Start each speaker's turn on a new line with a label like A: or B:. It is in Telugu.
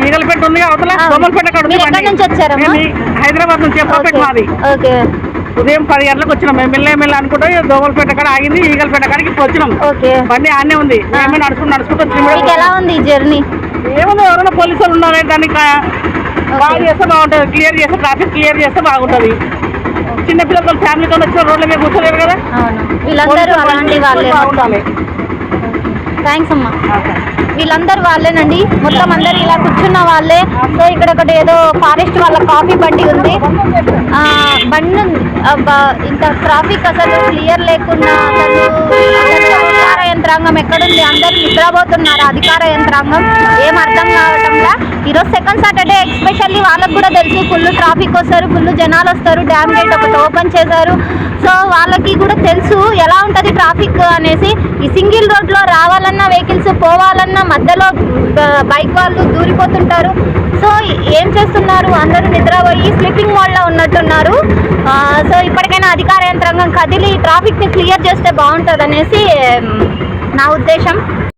A: ఈగలపేట ఉంది అవతల? కాడ ఉంది హైదరాబాద్ నుంచి మాది ఉదయం పది గంటలకు వచ్చినాం. మేము మెల్ల మెల్ల అనుకుంటే దోమలపేట కాడ ఆగింది ఈగలపేట కాడికి ఇప్పుడు వచ్చినాం. బండి ఆనే ఉంది. మేమే నడుచుకుంటూ నడుచుకుంటూ
B: ఎలా ఉంది జర్నీ
A: ఏముంది? ఎవరైనా పోలీసు వాళ్ళు ఉన్నారే దాన్ని బాగా చేస్తే బాగుంటుంది. క్లియర్ చేస్తే ట్రాఫిక్ క్లియర్ చేస్తే బాగుంటుంది. చిన్న పిల్లలతో ఫ్యామిలీతో వచ్చిన రోడ్ల మీద కూర్చోలేరు కదా?
B: అవును. వీళ్ళందరూ
A: పోలీసులు
B: అలాంటి వాళ్ళే
A: బాగుండాలి.
B: థ్యాంక్స్ అమ్మా. వీళ్ళందరూ వాళ్ళేనండి. మొత్తం అందరు ఇలా కూర్చున్న వాళ్ళే. సో ఇక్కడ ఒకటి ఏదో ఫారెస్ట్ వాళ్ళ కాఫీ బండి ఉంది. ఆ, బండి ఉంది. ఇంత ట్రాఫిక్ అసలు క్లియర్ లేకుండా అసలు అధికార యంత్రాంగం ఎక్కడుంది? అందరూ నిద్రపోతున్నారు అధికార యంత్రాంగం. ఏం అర్థం కావటంలా ఈరోజు సెకండ్ సాటర్డే ఎక్స్పెషల్లీ వాళ్ళకు కూడా తెలుసు ఫుల్ ట్రాఫిక్ వస్తారు ఫుల్ జనాలు వస్తారు డ్యామ్ గేట్ ఒకటి ఓపెన్ చేశారు. సో వాళ్ళకి కూడా తెలుసు ఎలా ఉంటుంది ట్రాఫిక్ అనేసి ఈ సింగిల్ రోడ్లో రావాలన్నా వెహికల్స్ పోవాలన్నా మధ్యలో బైక్ వాళ్ళు దూరిపోతుంటారు. సో ఏం చేస్తున్నారు? అందరూ నిద్రపోయి స్లీపింగ్ మోడ్లో ఉన్నట్టున్నారు. సో ఇప్పటికైనా అధికార యంత్రాంగం కదిలి ట్రాఫిక్ని క్లియర్ చేస్తే బాగుంటుంది అనేసి నా ఉద్దేశం.